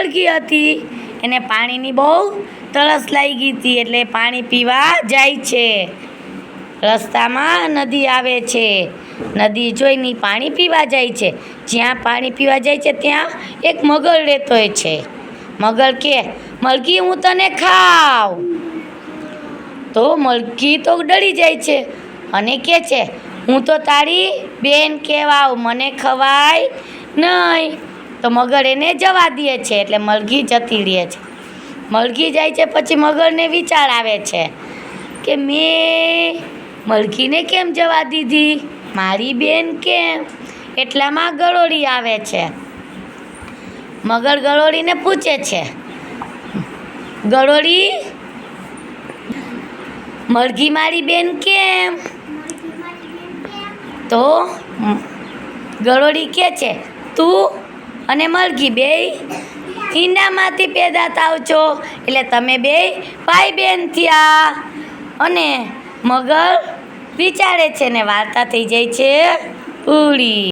મરઘી હતી. એને પાણીની બહુ તરસ લાગી હતી એટલે પાણી પીવા જાય છે. રસ્તામાં નદી આવે છે. નદી જોઈને પાણી પીવા જાય છે. જ્યાં પાણી પીવા જાય છે, ત્યાં એક મગર રહેતો હોય છે. મગર કે, મલકી, હું તને ખાવ તો મલકી તો ડરી જાય છે અને કે છે, હું તો તારી બેન કહેવાવ મને ખવાય નહીં. તો મગર એને જવા દે છે એટલે મરઘી જતી રહે છે. મળઘી જાય છે પછી મગરને વિચાર આવે છે કે મેં મળઘીને કેમ જવા દીધી? મારી બેન કેમ? એટલામાં ગળોળી આવે છે. મગર ગળોળીને પૂછે છે ગળોળી મળઘી મારી બેન કેમ? તો મ, ગરોળી કે છે તું અને મલકી બે ઈંડામાંથી પેદા થાવ છો. એટલે તમે બે ભાઈ બેન થયા. અને મગર વિચારે છે ને, વાર્તા થઈ જાય છે. પૂરી.